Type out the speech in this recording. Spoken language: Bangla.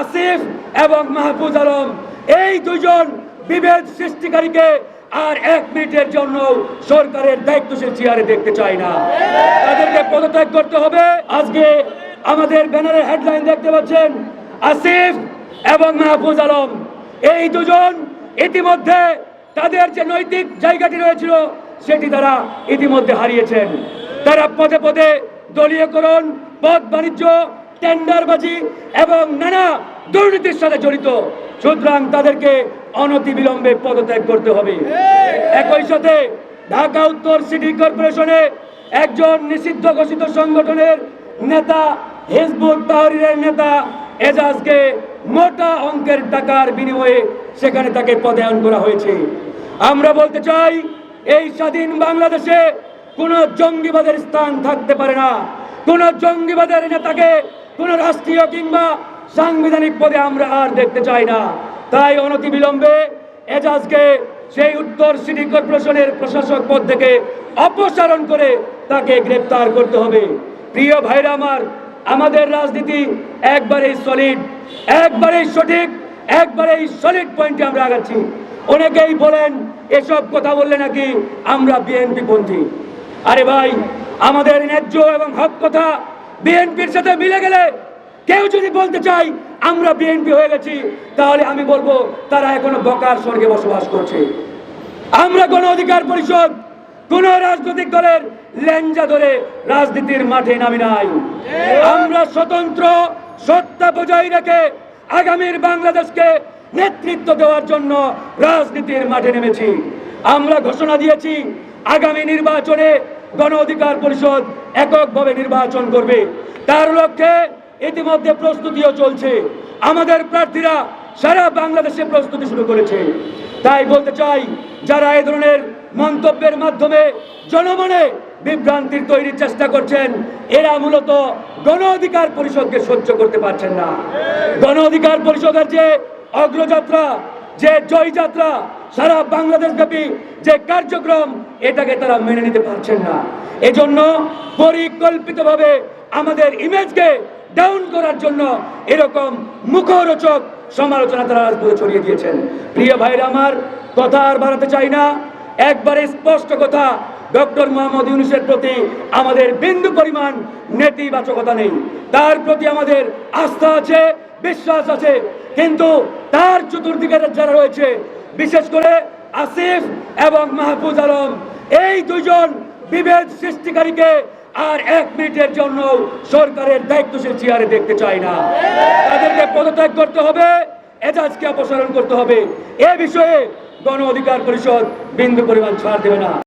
আসিফ এবং মাহফুজ আলম, এই দুজন বিভেদ সৃষ্টিকারীকে আর এক মিনিটের জন্য সরকারের দায়িত্বশীল চেয়ারে দেখতে চাই না। তাদেরকে পদত্যাগ করতে হবে। আজকে আমাদের ব্যানারের হেডলাইন দেখতে পাচ্ছেন, আসিফ এবং মাহফুজ আলম। এই দুজন ইতিমধ্যে তাদের যে নৈতিক জায়গাটি রয়েছিল, সেটি তারা ইতিমধ্যে হারিয়েছেন। তারা পদে পদে দলীয়করণ, পদ বাণিজ্য টেন্ডারবাজি এবং নানা দুর্নীতির সাথে জড়িত। সুতরাং তাদেরকে অনতিবিলম্বে পদত্যাগ করতে হবে। একই সাথে ঢাকা উত্তর সিটি কর্পোরেশনে একজন নিষিদ্ধ ঘোষিত সংগঠনের নেতা, হিজবুত তাহরিরের নেতা এজাজকে মোটা অঙ্কের টাকার বিনিময়ে সেখানে তাকে পদায়ন করা হয়েছে। আমরা বলতে চাই, এই স্বাধীন বাংলাদেশে কোন জঙ্গিবাদের স্থান থাকতে পারে না। কোন জঙ্গিবাদের নেতাকে কোন রাষ্ট্রীয় কিংবা সাংবিধানিক পদে আমরা আর দেখতে চাই না। তাই অনতিবিলম্বে এজাজকে সেই উত্তর সিটি কর্পোরেশনের প্রশাসক পদ থেকে অপসারণ করে তাকে গ্রেপ্তার করতে হবে। প্রিয় ভাইরা আমার, আমাদের রাজনীতি একবারেই সলিড একবারেই সঠিক, একবারেই সলিড পয়েন্টে আমরা আগাচ্ছি। অনেকেই বলেন, এসব কথা বললে নাকি আমরা বিএনপি পন্থী। আরে ভাই, আমাদের ন্যায্য এবং হক কথা বিএনপির সাথে মিলে গেলে কেউ যদি বলতে চাই আমরা বিএনপি হয়ে গেছি তাহলে আমি বলব, তারা এখনও বকার স্বর্গে বসবাস করছে। আমরা গণ অধিকার পরিষদ কোন রাজনৈতিক দলের লেঞ্জা ধরে রাজনীতির মাঠে নামি নাই। আমরা স্বতন্ত্র সত্তা বজায় রেখে আগামীর বাংলাদেশকে নেতৃত্ব দেওয়ার জন্য রাজনীতির মাঠে নেমেছি। আমরা ঘোষণা দিয়েছি, আগামী নির্বাচনে গণ অধিকার পরিষদ এককভাবে নির্বাচন করবে। তার লক্ষ্যে ইতিমধ্যে প্রস্তুতিও চলছে। আমাদের প্রার্থীরা সারা বাংলাদেশে প্রস্তুতি শুরু করেছে। তাই বলতে চাই, যারা এই ধরনের মন্তব্যের মাধ্যমে জনমনে বিভ্রান্তির তৈরির চেষ্টা করছেন, এরা মূলত গণ অধিকার পরিষদকে সহ্য করতে পারছেন না। গণ অধিকার পরিষদের যে অগ্রযাত্রা যে জয়যাত্রা সারা বাংলাদেশ ব্যাপী যে কার্যক্রম, এটাকে তারা মেনে নিতে পারছেন না। এজন্য পরিকল্পিতভাবে আমাদের ইমেজকে ডাউন করার জন্য এরকম মুখরোচক সমালোচনা তারা রাজপথে ছড়িয়ে দিয়েছেন। প্রিয় ভাইরা আমার, কথা আর বাড়াতে চাই না। একবারে স্পষ্ট কথা, ডক্টর মোহাম্মদ ইউনুসের প্রতি আমাদের বিন্দু পরিমাণ নেতিবাচকতা নেই। তার প্রতি আমাদের আস্থা আছে, বিশ্বাস আছে। কিন্তু তার চতুর্দিকের যারা রয়েছে, বিশেষ করে আসিফ এবং মাহফুজ আলম, এই দুজন বিভেদ সৃষ্টিকারীকে আর এক মিনিটের জন্য সরকারের দায়িত্বশীল চেয়ারে দেখতে চাই না। তাদেরকে পদত্যাগ করতে হবে এজাজকে অপসারণ করতে হবে। এ বিষয়ে গণ অধিকার পরিষদ বিন্দু পরিমাণ ছাড় দেবে না।